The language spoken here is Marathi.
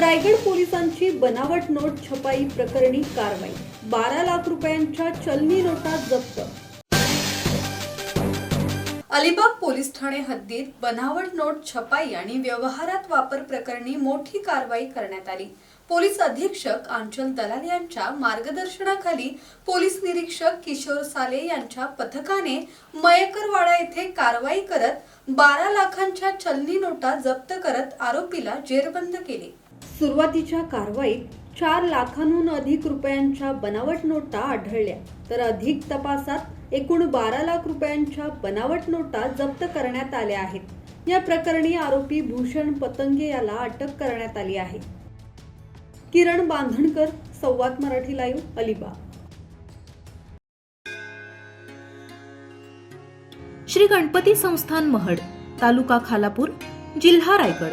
रायगड पोलिसांची बनावट नोट छपाई प्रकरणी कारवाई. बारा लाख रुपयांच्या चलनी नोटा जप्त. अलिबाग पोलीस ठाणे हद्दीत बनावट नोट छपाई आणि व्यवहारात वापर प्रकरणी मोठी कारवाई करण्यात आली. पोलीस अधीक्षक आंचल दलाल यांच्या मार्गदर्शनाखाली पोलीस निरीक्षक किशोर साले यांच्या पथकाने मयकरवाडा येथे कारवाई करत बारा लाखांच्या चलनी नोटा जप्त करत आरोपीला जेरबंद केले. सुरुवातीच्या कारवाईत चार लाखांहून अधिक रुपयांच्या बनावट नोटा आढळल्या. तर अधिक तपासात एकूण बारा लाख रुपयांच्या बनावट नोटा जप्त करण्यात आल्या आहेत. या प्रकरणी आरोपी भूषण पतंगे याला अटक करण्यात आली आहे. किरण बांधणकर संवाद मराठी लाईव्ह अलिबाग. श्री गणपती संस्थान महड तालुका खालापूर जिल्हा रायगड.